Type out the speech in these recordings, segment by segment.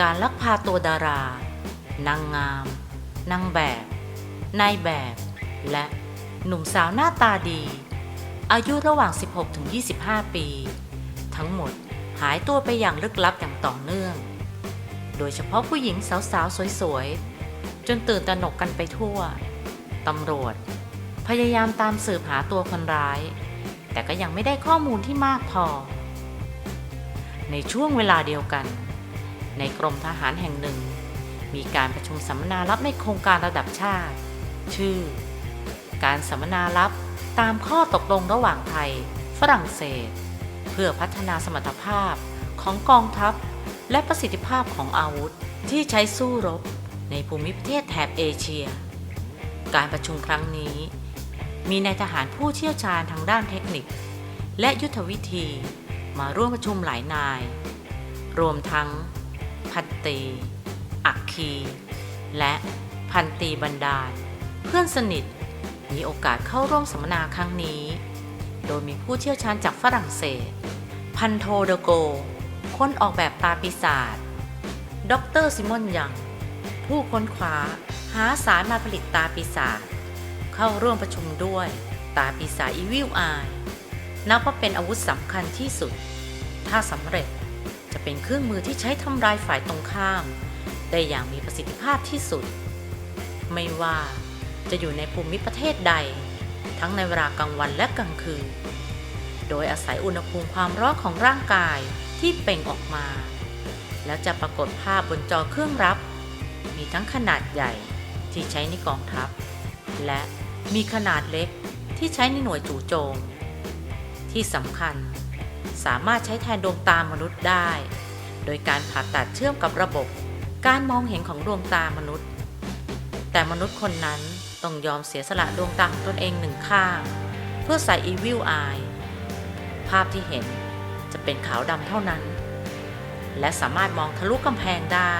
การลักพาตัวดารา นางงาม นางแบบ นายแบบ และหนุ่มสาวหน้าตาดี อายุระหว่าง 16-25 ปี ทั้งหมดหายตัวไปอย่างลึกลับอย่างต่อเนื่อง โดยเฉพาะผู้หญิงสาวๆ สวยๆ จนตื่นตระหนกกันไปทั่ว ตำรวจ พยายามตามสืบหาตัวคนร้าย แต่ก็ยังไม่ได้ข้อมูลที่มากพอ ในช่วงเวลาเดียวกัน ในกรมทหารแห่งหนึ่ง มีการประชุมสัมมนาลับในโครงการระดับชาติ ชื่อ การสัมมนาลับตามข้อตกลงระหว่างไทย ฝรั่งเศส เพื่อพัฒนาสมรรถภาพของกองทัพ และประสิทธิภาพของอาวุธที่ใช้สู้รบในภูมิประเทศแถบเอเชีย การประชุมครั้งนี้ มีนายทหารผู้เชี่ยวชาญทางด้านเทคนิค และยุทธวิธีมาร่วมประชุมหลายนาย รวมทั้ง พันตี อักคี และพันตีบรรดาล เพื่อนสนิท มีโอกาสเข้าร่วมสัมมนาครั้งนี้ โดยมีผู้เชี่ยวชาญจากฝรั่งเศส พันโทเดโก คนออกแบบตาปีศาจดรซิมอนยัง ผู้ค้นคว้าหาสารมาผลิตตาปีศาจเข้าร่วมประชุมด้วยตาปีศาจอีวิลอายนับว่าเป็นอาวุธสำคัญที่สุด ถ้าสำเร็จ จะเป็นเครื่องมือที่ใช้ทำลายฝ่ายตรงข้าม ได้อย่างมีประสิทธิภาพที่สุด ไม่ว่าจะอยู่ในภูมิประเทศใด ทั้งในเวลากลางวันและกลางคืน โดยอาศัยอุณหภูมิความร้อนของร่างกายที่เป่งออกมา แล้วจะปรากฏภาพบนจอเครื่องรับ มีทั้งขนาดใหญ่ที่ใช้ในกองทัพ และมีขนาดเล็กที่ใช้ในหน่วยจู่โจม ที่สำคัญ สามารถใช้แทนดวงตามนุษย์ได้ โดยการผ่าตัดเชื่อมกับระบบ การมองเห็นของดวงตามนุษย์ แต่มนุษย์คนนั้นต้องยอมเสียสละดวงตาของตนเองหนึ่งข้าง เพื่อใส่อีวิลอายภาพที่เห็นจะเป็นขาวดำเท่านั้น และสามารถมองทะลุกำแพงได้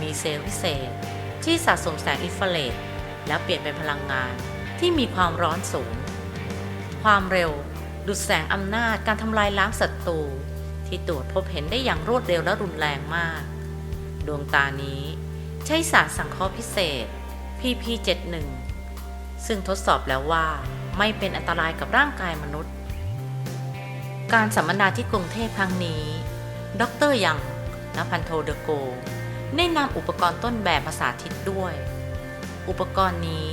มีเซลล์พิเศษที่สะสมแสงอินฟราเรดแล้วเปลี่ยนเป็นพลังงานที่มีความร้อนสูง ความเร็ว ดุดแสงอำนาจการทำลายล้างศัตรูที่ตรวจพบเห็นได้อย่างรวดเร็วและรุนแรงมาก ดวงตานี้ใช้สารสังเคราะห์พิเศษ PP71 ซึ่งทดสอบแล้วว่าไม่เป็นอันตรายกับร่างกายมนุษย์ การสัมมนาที่กรุงเทพครั้งนี้ ดรยังนพันโทเดโกได้นำอุปกรณ์ต้นแบบมาสาธิตด้วย อุปกรณ์นี้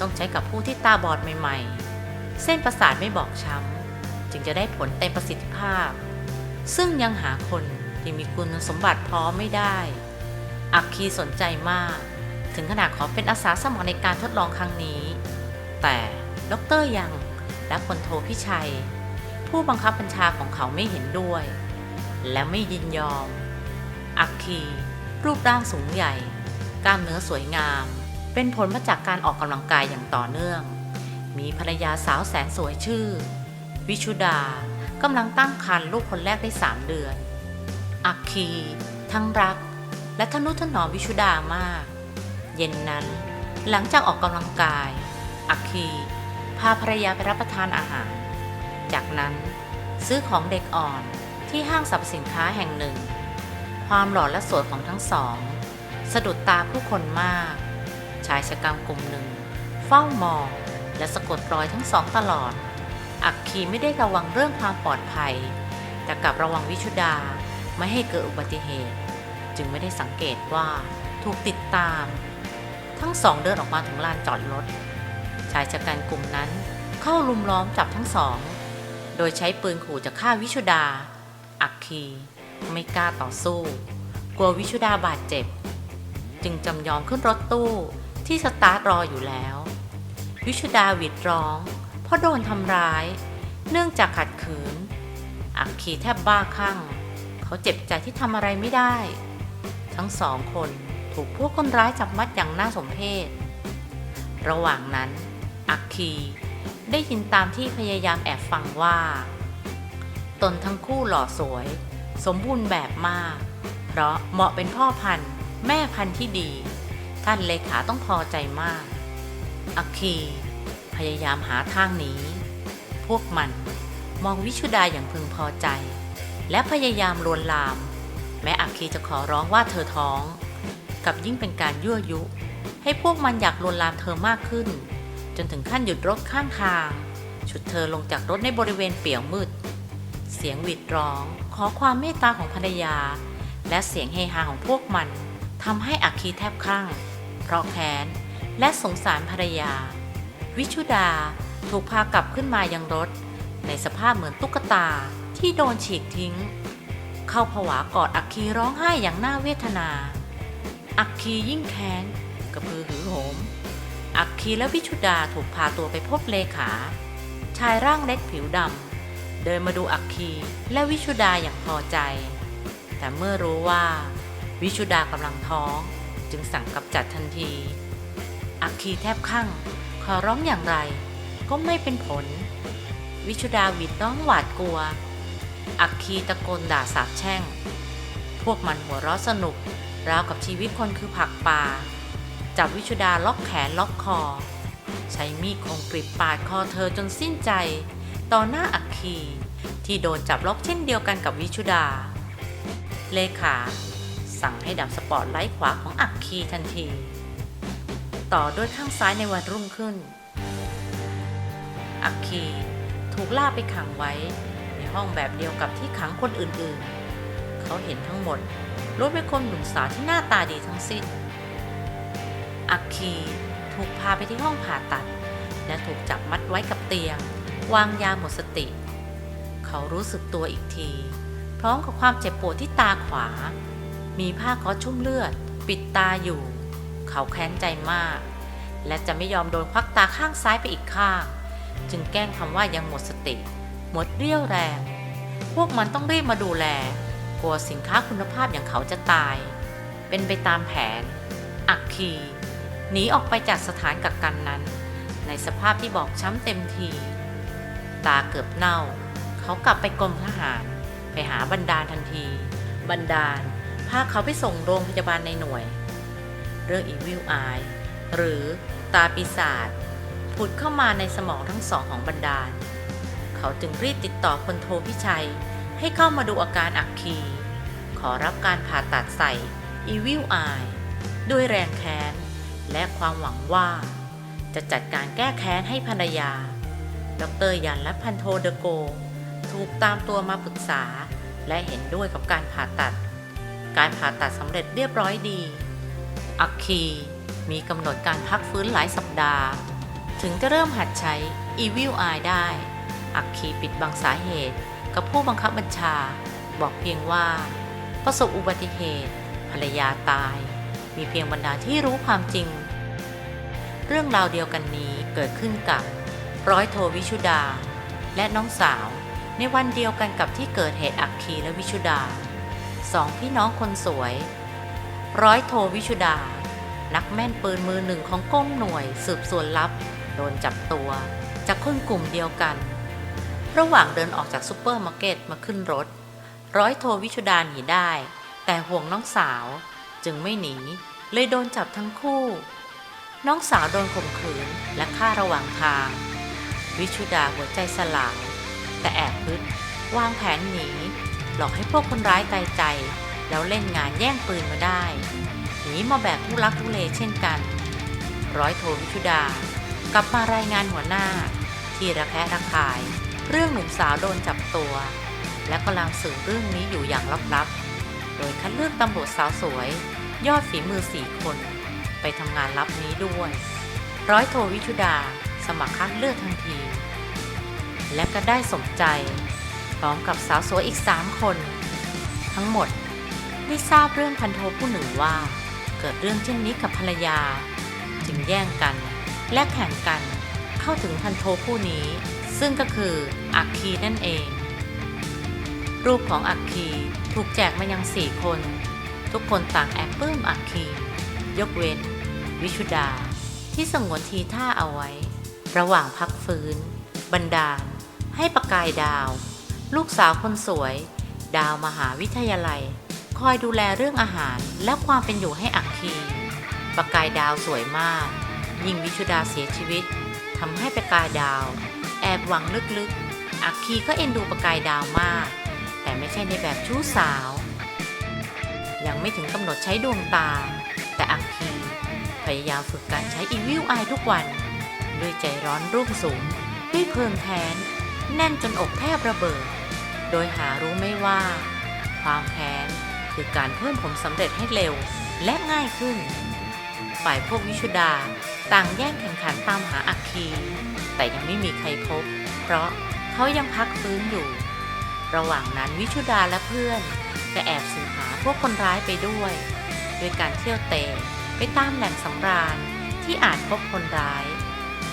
ต้องใช้กับผู้ที่ตาบอดใหม่ ๆ เส้นประสาทไม่บอกช้ำ จึงจะได้ผลเต็มประสิทธิภาพ ซึ่งยังหาคนที่มีคุณสมบัติพร้อมไม่ได้ อักคีสนใจมาก ถึงขนาดขอเป็นอาสาสมัครในการทดลองครั้งนี้ แต่ดรยังและพลโทพิชัย ผู้บังคับบัญชาของเขาไม่เห็นด้วย และไม่ยินยอม อักคีรูปร่างสูงใหญ่ กล้ามเนื้อสวยงาม เป็นผลมาจากการออกกำลังกายอย่างต่อเนื่อง มีภรรยาสาวแสนสวยชื่อ วิชุดากำลังตั้งครรภ์ลูกคนแรกได้สามเดือน อักคี ทั้งรัก และทนุถนอมวิชุดามาก เย็นนั้น หลังจากออกกำลังกาย อักคี พาภรรยาไปรับประทานอาหาร จากนั้นซื้อของเด็กอ่อนที่ห้างสรรพสินค้าแห่งหนึ่ง ความหล่อและสวยของทั้งสอง สะดุดตาผู้คนมาก ชายชะกันกลุ่มหนึ่ง เฝ้ามองและสะกดรอยทั้งสองตลอด อักคีไม่ได้ระวังเรื่องความปลอดภัย แต่กลับระวังวิชุดาไม่ให้เกิดอุบัติเหตุ จึงไม่ได้สังเกตว่าถูกติดตาม ทั้งสองเดินออกมาถึงลานจอดรถ ชายชะกันกลุ่มนั้นเข้าลุมล้อมจับทั้งสอง โดยใช้ปืนขู่จะฆ่าวิชุดา อักคีไม่กล้าต่อสู้ กลัววิชุดาบาดเจ็บ จึงจำยอมขึ้นรถตู้ที่สตาร์ทรออยู่แล้ว วิชุดาหวิดร้อง ราะโดนทำร้าย เนื่องจากขัดขืน อักคีแทบบ้าคลั่ง เขาเจ็บใจที่ทำอะไรไม่ได้ ทั้งสองคนถูกพวกคนร้ายจับมัดอย่างน่าสมเพชระหว่างนั้น อักคีได้ยินตามที่พยายามแอบฟังว่า ตนทั้งคู่หล่อสวย สมบูรณ์แบบมาก เพราะเหมาะเป็นพ่อพันธุ์ แม่พันธุ์ที่ดี ท่านเลขาต้องพอใจมาก อักคี พยายามหาทางหนี พวกมันมองวิชุดาอย่างพึงพอใจ และพยายามลวนลาม แม้อักคีจะขอร้องว่าเธอท้อง กับยิ่งเป็นการยั่วยุ ให้พวกมันอยากลวนลามเธอมากขึ้น จนถึงขั้นหยุดรถข้างทาง ฉุดเธอลงจากรถในบริเวณเปี่ยวมืด เสียงหวิดร้อง ขอความเมตตาของภรรยา และเสียงเฮฮาของพวกมันทำให้อักคีแทบคลั่ง เพราะแค้นและสงสารภรรยา วิชุดาถูกพากลับขึ้นมายังรถ ในสภาพเหมือนตุ๊กตาที่โดนฉีกทิ้ง เข้าผวากอดอักคีร้องไห้อย่างน่าเวทนา อักคียิ่งแค้นกระพือหือโหม อักคีและวิชุดาถูกพาตัวไปพบเลขา ชายร่างเล็กผิวดำเดินมาดูอักคีและวิชุดาอย่างพอใจ แต่เมื่อรู้ว่า วิชุดากำลังท้อง จึงสั่งกำจัดทันที อักคีแทบคลั่ง ขอร้องอย่างไร ก็ไม่เป็นผล วิชุดาวิดร้องหวาดกลัว อักคีตะโกนด่าสาบแช่ง พวกมันหัวเราะสนุก ราวกับชีวิตคนคือผักป่าจับวิชุดาล็อกแขนล็อกคอ ใช้มีดคงกริบปาดคอเธอจนสิ้นใจ ต่อหน้าอักคี ที่โดนจับล็อกเช่นเดียวกันกับวิชุดา เลขา สั่งให้ดับสปอตไลท์ขวาของอักคีทันที ต่อด้วยข้างซ้ายในวันรุ่งขึ้น อักคีถูกล่าไปขังไว้ ในห้องแบบเดียวกับที่ขังคนอื่นๆ เขาเห็นทั้งหมดล้วนเป็นคนหนุ่มสาวที่หน้าตาดีทั้งสิ้น อักคีถูกพาไปที่ห้องผ่าตัด และถูกจับมัดไว้กับเตียง วางยาหมดสติ เขารู้สึกตัวอีกที พร้อมกับความเจ็บปวดที่ตาขวา มีผ้าก๊อซชุ่มเลือด ปิดตาอยู่ เขาแค้นใจมาก และจะไม่ยอมโดนควักตาข้างซ้ายไปอีกข้าง จึงแกล้งคำว่ายังหมดสติ หมดเรี่ยวแรง พวกมันต้องรีบมาดูแล กลัวสินค้าคุณภาพอย่างเขาจะตาย เป็นไปตามแผน อักคีหนีออกไปจากสถานกักกันนั้น ในสภาพที่บอกช้ำเต็มที ตาเกือบเน่า เขากลับไปกรมทหาร ไปหาบรรดาทันที บรรดาพาเขาไปส่งโรงพยาบาลในหน่วย เรื่องอีวิลอายหรือตาปีศาจผุดเข้ามาในสมองทั้งสองของบรรดาล เขาจึงรีบติดต่อพลโทพิชัย ให้เข้ามาดูอาการอักคี ขอรับการผ่าตัดใส่อีวิลอายด้วยแรงแค้น และความหวังว่า จะจัดการแก้แค้นให้ภรรยา ดรยันและพันโทเดโก ถูกตามตัวมาปรึกษา และเห็นด้วยกับการผ่าตัด การผ่าตัดสำเร็จเรียบร้อยดี อักคีมีกำหนดการพักฟื้นหลายสัปดาห์ ถึงจะเริ่มหัดใช้ Evil Eye ได้ อักคีปิดบังสาเหตุกับผู้บังคับบัญชา บอกเพียงว่า ประสบอุบัติเหตุ ภรรยาตาย มีเพียงบรรดาที่รู้ความจริง เรื่องราวเดียวกันนี้เกิดขึ้นกับร้อยโทวิชุดา และน้องสาว ในวันเดียวกันกับที่เกิดเหตุอักคีและวิชุดาสองพี่น้องคนสวย ร้อยโทวิชุดา นักแม่นปืนมือหนึ่งของกองหน่วยสืบสวนลับ โดนจับตัวจากคนกลุ่มเดียวกัน ระหว่างเดินออกจากซูเปอร์มาร์เก็ตมาขึ้นรถ ร้อยโทวิชุดาหนีได้ แต่ห่วงน้องสาวจึงไม่หนี เลยโดนจับทั้งคู่ น้องสาวโดนข่มขืนและฆ่าระหว่างทาง วิชุดาหัวใจสลายแต่แอบพึดวางแผนหนี หลอกให้พวกคนร้ายตายใจ แล้วเล่นงานแย่งปืนมาได้ หนีมาแบบทุลักทุเลเช่นกัน ร้อยโทวิชุดากลับมารายงานหัวหน้า ที่ระแคะระคาย เรื่องหนุ่มสาวโดนจับตัว และกำลังสืบเรื่องนี้อยู่อย่างลับๆ โดยคัดเลือกตำรวจสาวสวย ยอดฝีมือสี่คน ไปทำงานลับนี้ด้วย ร้อยโทวิชุดา สมัครคัดเลือกทันที และก็ได้สมใจ พร้อมกับสาวสวยอีกสามคน ทั้งหมด ได้ทราบเรื่องพันโทผู้หนึ่งว่า เกิดเรื่องเช่นนี้กับภรรยา จึงแย่งกันและแข่งกันเข้าถึงพันโทผู้นี้ ซึ่งก็คืออักคีนั่นเอง รูปของอักคีถูกแจกมายังสี่คน ทุกคนต่างแอบปลื้มอักคี ยกเว้น วิชุดา ที่สงวนทีท่าเอาไว้ ระหว่างพักฟื้น บรรดาล ให้ประกายดาว ลูกสาวคนสวย ดาวมหาวิทยาลัย คอยดูแลเรื่องอาหารและความเป็นอยู่ให้อักคีประกายดาวสวยมาก ยิ่งวิชุดาเสียชีวิตทำให้ประกายดาว แอบหวังลึกๆ อักคีก็เอ็นดูประกายดาวมาก แต่ไม่ใช่ในแบบชู้สาว ยังไม่ถึงกำหนดใช้ดวงตา แต่อักคีพยายามฝึกการใช้อีวิวอายทุกวัน ด้วยใจร้อนรุ่งสูงด้วยเพลิงแค้นแน่นจนอกแทบระเบิด โดยหารู้ไม่ว่า ความแค้น คือการเพิ่มผลสำเร็จให้เร็วและง่ายขึ้น ฝ่ายพวกวิชุดาต่างแย่งแข่งขันตามหาอัคคี แต่ยังไม่มีใครพบ เพราะเขายังพักฟื้นอยู่ ระหว่างนั้นวิชุดาและเพื่อนก็แอบสืบหาพวกคนร้ายไปด้วยโดยการเที่ยวเตะไปตามแหล่งสำราญที่อาจพบคนร้าย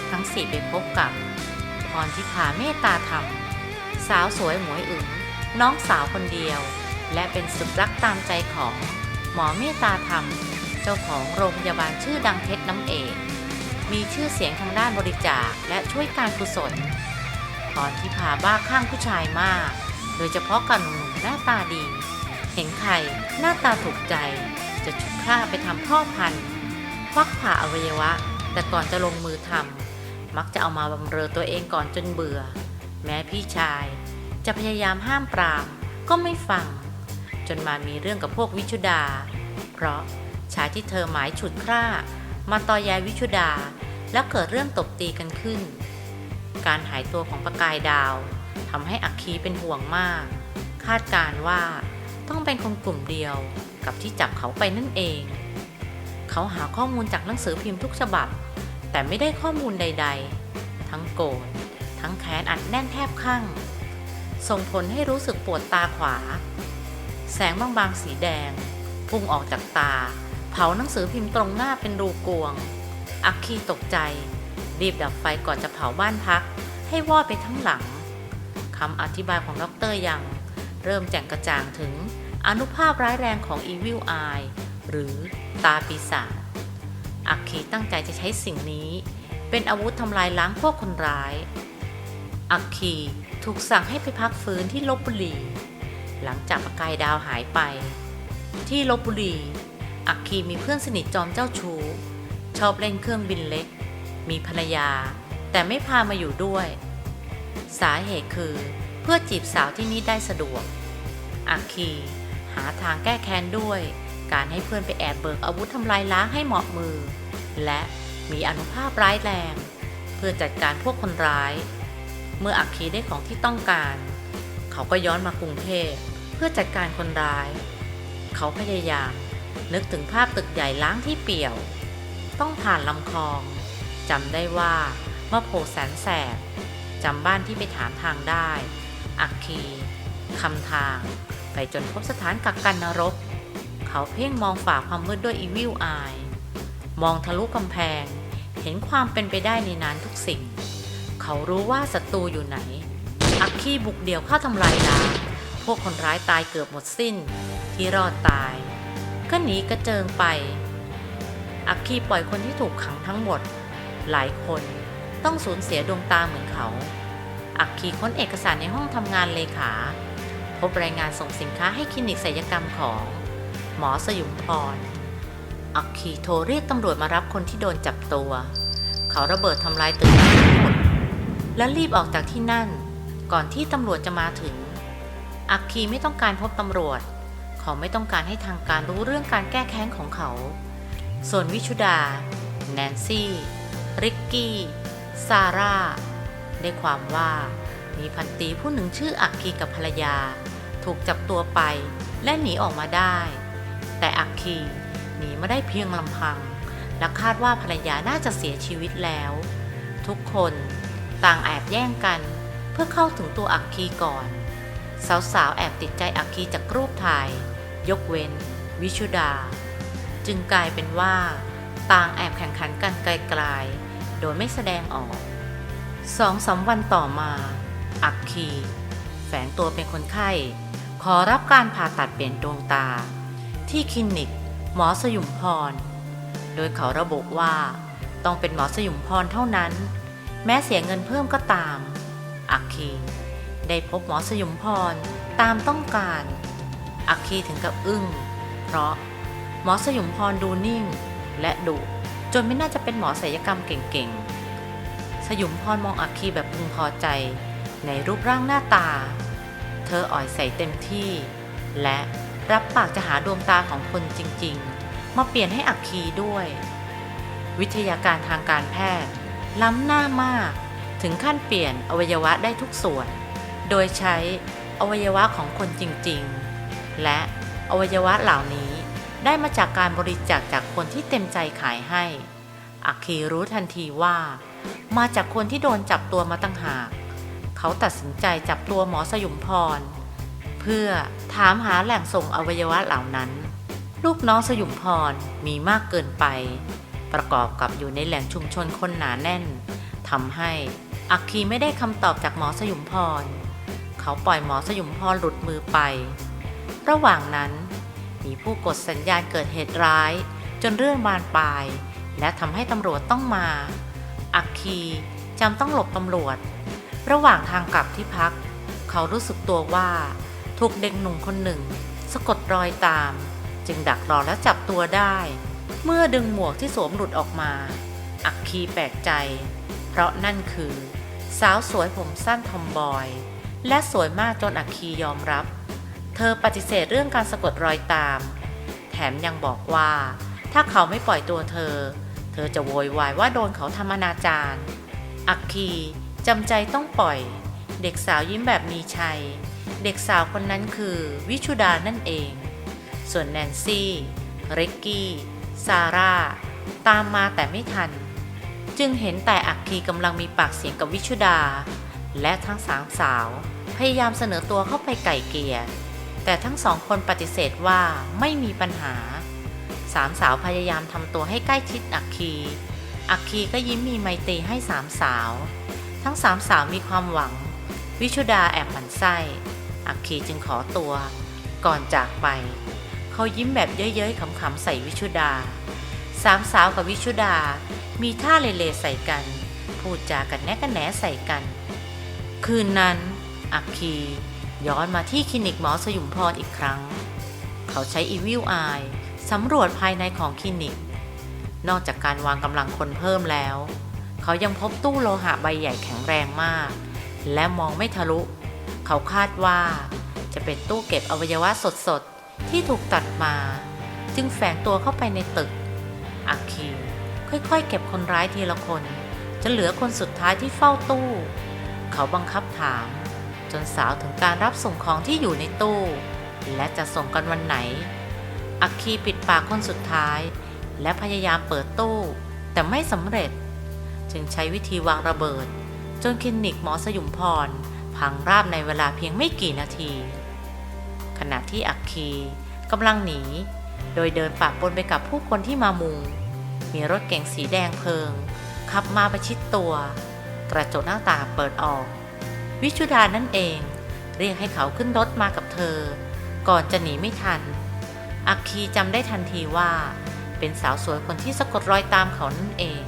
ทั้งสี่ไปพบกับพรทิพาเมตตาธรรม สาวสวยหมวยอึ๋งน้องสาวคนเดียว และเป็นสุดรักตามใจของหมอเมตตาธรรม เจ้าของโรงพยาบาลชื่อดังเพชรน้ำเอกมีชื่อเสียงทางด้านบริจาคและช่วยการกุศลพรทิพาบ้าข้างผู้ชายมาก โดยเฉพาะกับหนุ่มหน้าตาดี เห็นใครหน้าตาถูกใจ จะฉุดฆ่าไปทำพ่อพันธุ์ควักผ่าอวัยวะ แต่ก่อนจะลงมือทำมักจะเอามาบำเรอตัวเองก่อนจนเบื่อ แม้พี่ชาย จะพยายามห้ามปรามก็ไม่ฟัง จนมามีเรื่องกับพวกวิชุดา เพราะชายที่เธอหมายฉุดคร่ามาต่อยายวิชุดา แล้วเกิดเรื่องตบตีกันขึ้น การหายตัวของประกายดาวทำให้อักคีเป็นห่วงมาก คาดการณ์ว่าต้องเป็นคนกลุ่มเดียวกับที่จับเขาไปนั่นเอง เขาหาข้อมูลจากหนังสือพิมพ์ทุกฉบับ แต่ไม่ได้ข้อมูลใด ๆ ทั้งโกรธทั้งแค้นอัดแน่นแทบข้างส่งผลให้รู้สึกปวดตาขวา แสงบางๆสีแดง พุ่งออกจากตา เผาหนังสือพิมพ์ตรงหน้าเป็นรูกวง อักคีตกใจ รีบดับไฟก่อนจะเผาบ้านพัก ให้วอดไปทั้งหลังคำอธิบายของดรยังเริ่มแจ่งกระจ่างถึงอนุภาพร้ายแรงของ Evil Eye หรือตาปีศาจอักคีตั้งใจจะใช้สิ่งนี้ เป็นอาวุธทำลายล้างพวกคนร้าย อักคีถูกสั่งให้ไปพักฟื้นที่ลบบุรี หลังจากประกายดาวหายไป ที่ลบบุรี อักคีมีเพื่อนสนิทจอมเจ้าชู้ ชอบเล่นเครื่องบินเล็ก มีภรรยา แต่ไม่พามาอยู่ด้วย สาเหตุคือเพื่อจีบสาวที่นี่ได้สะดวก อักคีหาทางแก้แค้นด้วย การให้เพื่อนไปแอบเบิกอาวุธทำลายล้างให้เหมาะมือ และมีอนุภาพร้ายแรง เพื่อจัดการพวกคนร้าย เมื่ออักคีได้ของที่ต้องการ เขาก็ย้อนมากรุงเทพ เพื่อจัดการคนร้าย เขาพยายามนึกถึงภาพตึกใหญ่ล้างที่เปี่ยว ต้องผ่านลำคลองจำได้ว่าเมื่อโผล่แสนแสบจำบ้านที่ไปถามทางได้ อักคีคำทาง ไปจนพบสถานกักกันนรก เขาเพ่งมองฝ่าความมืดด้วยอีวิลอาย มองทะลุกำแพง เห็นความเป็นไปได้ในนั้นทุกสิ่ง เขารู้ว่าศัตรูอยู่ไหน อักคีบุกเดี่ยวเข้าทำลายล้าง วกคนร้ายตายเกือบหมดสิ้น ที่รอดตาย ก็หนีกระเจิงไป อักคีปล่อยคนที่ถูกขังทั้งหมด หลายคนต้องสูญเสียดวงตาเหมือนเขา อักคีค้นเอกสารในห้องทำงานเลขา พบรายงานส่งสินค้าให้คลินิกศัลยกรรมของ หมอสยุมพร อักคีโทรเรียกตำรวจมารับคนที่โดนจับตัว เขาระเบิดทำลายตึกทั้งหมดและรีบออกจากที่นั่น ก่อนที่ตำรวจจะมาถึง อักคีไม่ต้องการพบตำรวจ เขาไม่ต้องการให้ทางการรู้เรื่องการแก้แค้นของเขา ส่วนวิชุดา แนนซี่ ริกกี้ ซาร่า ได้ความว่ามีพันตีผู้หนึ่งชื่ออักคีกับภรรยา ถูกจับตัวไปและหนีออกมาได้ แต่อักคีหนีมาได้เพียงลำพัง และคาดว่าภรรยาน่าจะเสียชีวิตแล้ว ทุกคนต่างแอบแย่งกันเพื่อเข้าถึงตัวอักคีก่อน สาวๆ แอบติดใจอักคีจากรูปถ่าย ยกเว้น วิชุดา จึงกลายเป็นว่า ต่างแอบแข่งขันกันไกลๆ โดยไม่แสดงออกสองสามวันต่อมา อักคี แฝงตัวเป็นคนไข้ ขอรับการผ่าตัดเปลี่ยนดวงตา ที่คลินิก หมอสยุมพร โดยเขาระบุว่า ต้องเป็นหมอสยุมพรเท่านั้น แม้เสียเงินเพิ่มก็ตาม อักคี ได้พบหมอสยุมพรตามต้องการ อักคีถึงกับอึ้ง เพราะหมอสยุมพรดูนิ่ง และดุจนไม่น่าจะเป็นหมอศัลยกรรมเก่งๆ สยุมพรมองอักคีแบบพึงพอใจในรูปร่างหน้าตา เธออ่อยใส่เต็มที่ และรับปากจะหาดวงตาของคนจริงๆ มาเปลี่ยนให้อักคีด้วย วิทยาการทางการแพทย์ ล้ำหน้ามากถึงขั้นเปลี่ยนอวัยวะได้ทุกส่วน โดยใช้อวัยวะของคนจริงๆ และอวัยวะเหล่านี้ได้มาจากการบริจาคจากคนที่เต็มใจขายให้ อักคีรู้ทันทีว่า มาจากคนที่โดนจับตัวมาตั้งหาก เขาตัดสินใจจับตัวหมอสยุมพร เพื่อถามหาแหล่งส่งอวัยวะเหล่านั้น ลูกน้องสยุมพรมีมากเกินไป ประกอบกับอยู่ในแหล่งชุมชนคนหนาแน่นทำให้อักคีไม่ได้คำตอบจากหมอสยุมพร เขาปล่อยหมอสยุมพรหลุดมือไป ระหว่างนั้น มีผู้กดสัญญาณเกิดเหตุร้าย จนเรื่องบานปลาย และทำให้ตำรวจต้องมา อักคีจำต้องหลบตำรวจ ระหว่างทางกลับที่พัก เขารู้สึกตัวว่าถูกเด็กหนุ่มคนหนึ่ง สะกดรอยตาม จึงดักรอและจับตัวได้ เมื่อดึงหมวกที่สวมหลุดออกมา อักคีแปลกใจ เพราะนั่นคือ สาวสวยผมสั้นทอมบอย และสวยมากจนอักคียอมรับ เธอปฏิเสธเรื่องการสะกดรอยตาม แถมยังบอกว่า ถ้าเขาไม่ปล่อยตัวเธอ เธอจะโวยวายว่าโดนเขาทำอนาจารอักคีจำใจต้องปล่อย เด็กสาวยิ้มแบบมีชัย เด็กสาวคนนั้นคือวิชุดานั่นเอง ส่วนแนนซี่ริกกี้ซาร่าตามมาแต่ไม่ทัน จึงเห็นแต่อักคีกำลังมีปากเสียงกับวิชุดา และทั้งสามสาว พยายามเสนอตัวเข้าไปไก่เกลี่ยแต่ทั้งสองคนปฏิเสธว่าไม่มีปัญหา สามสาวพยายามทำตัวให้ใกล้ชิดอักคี อักคีก็ยิ้มมีไมตรีให้สามสาว ทั้งสามสาวมีความหวัง วิชุดาแอบหมันไส้ อักคีจึงขอตัว ก่อนจากไป เขายิ้มแบบเย้ยๆขำๆใส่วิชุดา สามสาวกับวิชุดา มีท่าเลเลใส่กัน พูดจากันแนกันแหนใส่กัน คืนนั้น อักคีย้อนมาที่คลินิกหมอสยุมพรอีกครั้ง เขาใช้อีวิลอายสำรวจภายในของคลินิก นอกจากการวางกำลังคนเพิ่มแล้ว เขายังพบตู้โลหะใบใหญ่แข็งแรงมาก และมองไม่ทะลุ เขาคาดว่า จะเป็นตู้เก็บอวัยวะสดๆ ที่ถูกตัดมา จึงแฝงตัวเข้าไปในตึก อักคีค่อยๆ เก็บคนร้ายทีละคน จะเหลือคนสุดท้ายที่เฝ้าตู้ เขาบังคับถาม จนสาวถึงการรับส่งของที่อยู่ในตู้ และจะส่งกันวันไหน อักคีปิดปากคนสุดท้าย และพยายามเปิดตู้ แต่ไม่สำเร็จ จึงใช้วิธีวางระเบิด จนคลินิกหมอสยุมพร พังราบในเวลาเพียงไม่กี่นาที ขณะที่อักคีกำลังหนี โดยเดินปะปนไปกับผู้คนที่มามุง มีรถเก๋งสีแดงเพลิง ขับมาประชิดตัว กระจกหน้าต่างเปิดออก วิชุดานั่นเอง เรียกให้เขาขึ้นรถมากับเธอ ก่อนจะหนีไม่ทัน อักคีจำได้ทันทีว่า เป็นสาวสวยคนที่สะกดรอยตามเขานั่นเอง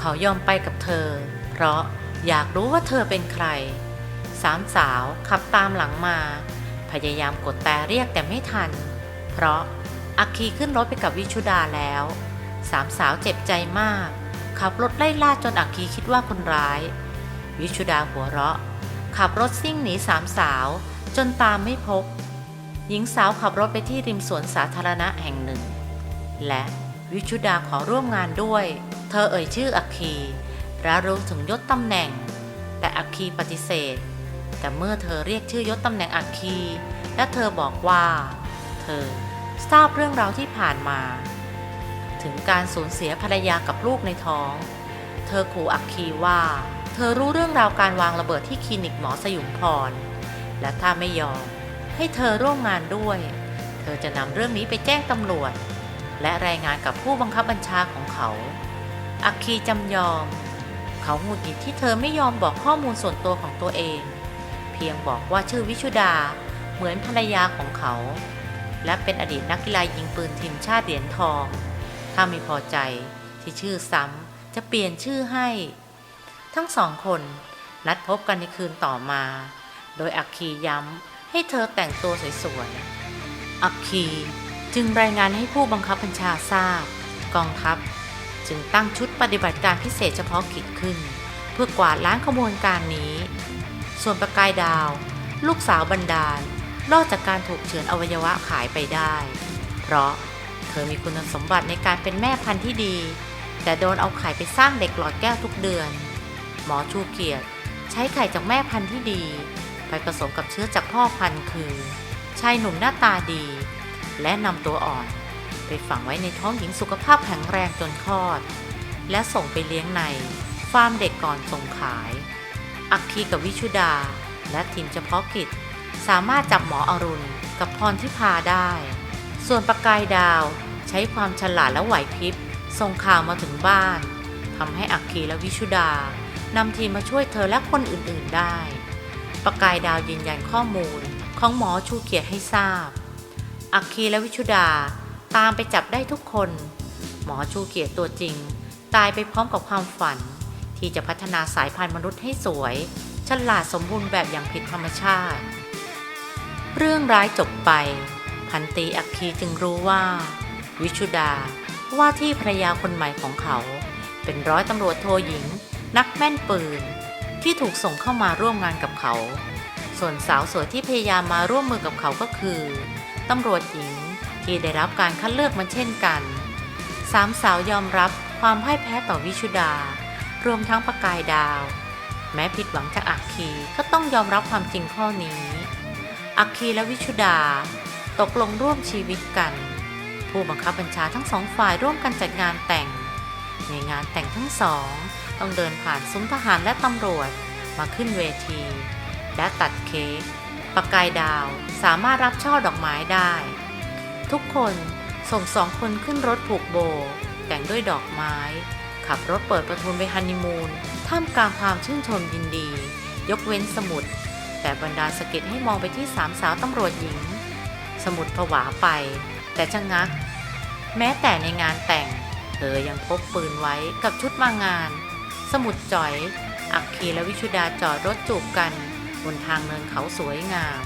เขายอมไปกับเธอ เพราะอยากรู้ว่าเธอเป็นใคร สามสาวขับตามหลังมา พยายามกดแต่เรียกแต่ไม่ทัน เพราะอักคีขึ้นรถไปกับวิชุดาแล้ว สามสาวเจ็บใจมาก ขับรถไล่ล่าจนอักคีคิดว่าคนร้าย วิชุดาหัวเราะ ขับรถซิ่งหนีสามสาว จนตามไม่พบ หญิงสาวขับรถไปที่ริมสวนสาธารณะแห่งหนึ่ง และวิชุดาขอร่วมงานด้วย เธอเอ่ยชื่ออักคีและรู้ถึงยศตำแหน่ง แต่อักคีปฏิเสธ แต่เมื่อเธอเรียกชื่อยศตำแหน่งอักคีและเธอบอกว่า เธอทราบเรื่องราวที่ผ่านมา ถึงการสูญเสียภรรยากับลูกในท้อง เธอขู่อักคีว่า เธอรู้เรื่องราวการวางระเบิดที่คลินิกหมอสยุมพร และถ้าไม่ยอม ให้เธอร่วมงานด้วย เธอจะนำเรื่องนี้ไปแจ้งตำรวจ และรายงานกับผู้บังคับบัญชาของเขา อักคีจำยอม เขาหงุดหงิดที่เธอไม่ยอมบอกข้อมูลส่วนตัวของตัวเอง เพียงบอกว่าชื่อวิชุดาเหมือนภรรยาของเขา และเป็นอดีตนักกีฬายิงปืนทีมชาติเหรียญทอง ถ้าไม่พอใจที่ชื่อซ้ำจะเปลี่ยนชื่อให้ ทั้งสองคนนัดพบกันในคืนต่อมา โดยอักคีย้ำให้เธอแต่งตัวสวยๆ อักคีจึงรายงานให้ผู้บังคับบัญชาทราบ กองทัพ จึงตั้งชุดปฏิบัติการพิเศษเฉพาะกิจขึ้น เพื่อกวาดล้างขบวนการนี้ ส่วนประกายดาว ลูกสาวบันดาลรอดจากการถูกเฉือนอวัยวะขายไปได้ เพราะ เธอมีคุณสมบัติในการเป็นแม่พันธุ์ที่ดี แต่โดนเอาไข่ไปสร้างเด็กหลอดแก้วทุกเดือน หมอชูเกียรติ ใช้ไข่จากแม่พันธุ์ที่ดี ไปผสมกับเชื้อจากพ่อพันธุ์คือชายหนุ่มหน้าตาดี และนำตัวอ่อน ไปฝังไว้ในท้องหญิงสุขภาพแข็งแรงจนคลอด และส่งไปเลี้ยงในฟาร์มเด็กก่อนส่งขาย อักคีกับวิชุดา และทีมเฉพาะกิจ สามารถจับหมออรุณกับพรทิพาได้ ส่วนประกายดาวใช้ความฉลาดและไหวพริบส่งข่าวมาถึงบ้านทำให้อักคีและวิชุดานำทีมมาช่วยเธอและคนอื่นๆได้ ประกายดาวยืนยันข้อมูลของหมอชูเกียรติให้ทราบ อักคีและวิชุดาตามไปจับได้ทุกคน หมอชูเกียรติตัวจริง ตายไปพร้อมกับความฝัน ที่จะพัฒนาสายพันธุ์มนุษย์ให้สวย ฉลาดสมบูรณ์แบบอย่างผิดธรรมชาติ เรื่องร้ายจบไป พันตีอักคีจึงรู้ว่า วิชุดาว่าที่ภรรยาคนใหม่ของเขา เป็นร้อยตำรวจโทหญิง นักแม่นปืน ที่ถูกส่งเข้ามาร่วมงานกับเขา ส่วนสาวสวยที่พยายามมาร่วมมือกับเขาก็คือตำรวจหญิงที่ได้รับการคัดเลือกมันเช่นกันสามสาวยอมรับความพ่ายแพ้ต่อวิชุดา รวมทั้งประกายดาว แม้ผิดหวังจากอักคีก็ต้องยอมรับความจริงข้อนี้ อักคีและวิชุดา ตกลงร่วมชีวิตกัน ผู้บังคับบัญชาทั้งสองฝ่ายร่วมกันจัดงานแต่ง ในงานแต่งทั้งสอง ต้องเดินผ่านซุ้มทหารและตำรวจมาขึ้นเวที และตัดเค้กประกายดาวสามารถรับช่อดอกไม้ได้ ทุกคนส่งสองคนขึ้นรถผูกโบ แต่งด้วยดอกไม้ ขับรถเปิดประทุนไปฮันนีมูนท่ามกลางความชื่นชมยินดี ยกเว้นสมุด แต่บรรดาสกิดให้มองไปที่สามสาวตำรวจหญิง สมุดผวาไป แต่จะงัก แม้แต่ในงานแต่ง เธอยังพกปืนไว้กับชุดมางาน สมุดจ่อย อักคีและวิชุดาจอดรถจูบกัน บนทางเนินเขาสวยงาม